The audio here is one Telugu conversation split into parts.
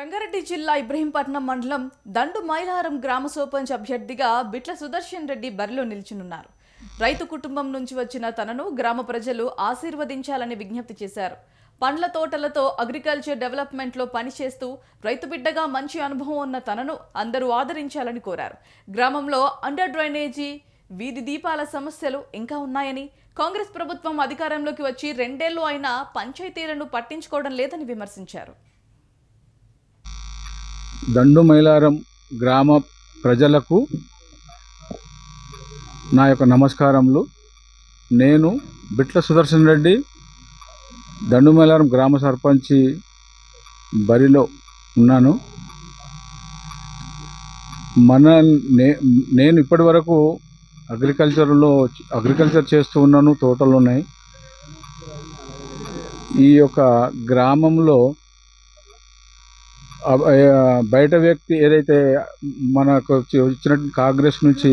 రంగారెడ్డి జిల్లా ఇబ్రహీంపట్నం మండలం దండు మైలారం గ్రామ సర్పంచ్ అభ్యర్థిగా బిట్ల సుదర్శన్ రెడ్డి బరిలో నిలిచినున్నారు. రైతు కుటుంబం నుంచి వచ్చిన తనను గ్రామ ప్రజలు ఆశీర్వదించాలని విజ్ఞప్తి చేశారు. పండ్ల తోటలతో అగ్రికల్చర్ డెవలప్మెంట్లో పనిచేస్తూ రైతు బిడ్డగా మంచి అనుభవం ఉన్న తనను అందరూ ఆదరించాలని కోరారు. గ్రామంలో అండర్ డ్రైనేజీ వీధి దీపాల సమస్యలు ఇంకా ఉన్నాయని కాంగ్రెస్ ప్రభుత్వం అధికారంలోకి వచ్చి రెండేళ్ళు అయినా పంచాయతీలను పట్టించుకోవడం లేదని విమర్శించారు. దండు మైలారం గ్రామ ప్రజలకు నా యొక్క నమస్కారములు. నేను బిట్ల సుదర్శన్ రెడ్డి దండు మైలారం గ్రామ సర్పంచి బరిలో ఉన్నాను. మన నే నేను ఇప్పటి వరకు అగ్రికల్చర్లో అగ్రికల్చర్ చేస్తూ ఉన్నాను తోటలు ఉన్నాయి. ఈ యొక్క గ్రామంలో బయట వ్యక్తి ఏదైతే మనకు వచ్చి- వచ్చినట్టు కాంగ్రెస్ నుంచి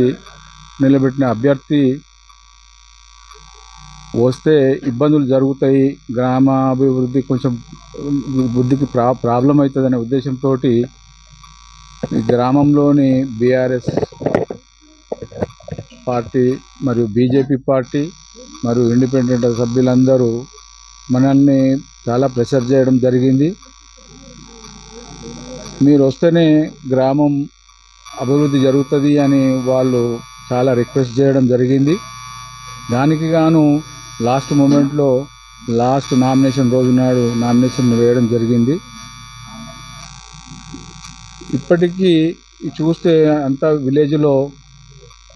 నిలబెట్టిన అభ్యర్థి వస్తే ఇబ్బందులు జరుగుతాయి గ్రామ అభివృద్ధి కొంచెం బుద్ధికి ప్రా ప్రాబ్లం అవుతుందనే ఉద్దేశంతో ఈ గ్రామంలోని బీఆర్ఎస్ పార్టీ మరియు బీజేపీ పార్టీ మరియు ఇండిపెండెంట్ సభ్యులందరూ మనల్ని చాలా ప్రెషర్ చేయడం జరిగింది. మీరు వస్తేనే గ్రామం అభివృద్ధి జరుగుతుంది అని వాళ్ళు చాలా రిక్వెస్ట్ చేయడం జరిగింది. దానికి గాను లాస్ట్ మూమెంట్లో లాస్ట్ నామినేషన్ రోజు నాడు నామినేషన్ వేయడం జరిగింది. ఇప్పటికీ చూస్తే అంతా విలేజ్లో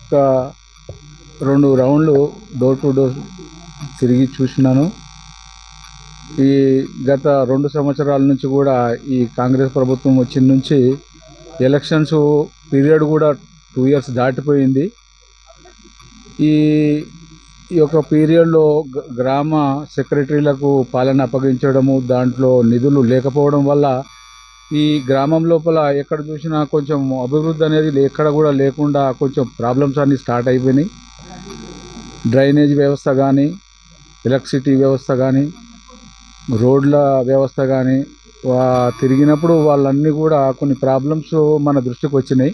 ఒక రెండు రౌండ్లు డోర్ టు డోర్ తిరిగి చూసినాను. ఈ గత రెండు సంవత్సరాల నుంచి కూడా ఈ కాంగ్రెస్ ప్రభుత్వం వచ్చిన నుంచి ఎలక్షన్స్ పీరియడ్ కూడా టూ ఇయర్స్ దాటిపోయింది. ఈ ఈ యొక్క పీరియడ్లో గ- గ్రామ సెక్రటరీలకు పాలన అప్పగించడము దాంట్లో నిధులు లేకపోవడం వల్ల ఈ గ్రామం లోపల ఎక్కడ చూసినా కొంచెం అభివృద్ధి అనేది ఎక్కడ కూడా లేకుండా కొంచెం ప్రాబ్లమ్స్ అన్నీ స్టార్ట్ అయిపోయినాయి. డ్రైనేజ్ వ్యవస్థ కానీ ఎలక్ట్రిసిటీ వ్యవస్థ కానీ రోడ్ల వ్యవస్థ కానీ వా తిరిగినప్పుడు వాళ్ళన్నీ కూడా కొన్ని ప్రాబ్లమ్స్ మన దృష్టికి వచ్చినాయి.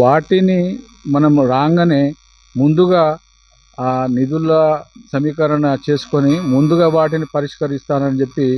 వాటిని మనం రాగానే ముందుగా ఆ నిధుల సమీకరణ చేసుకొని ముందుగా వాటిని పరిష్కరిస్తానని చెప్పి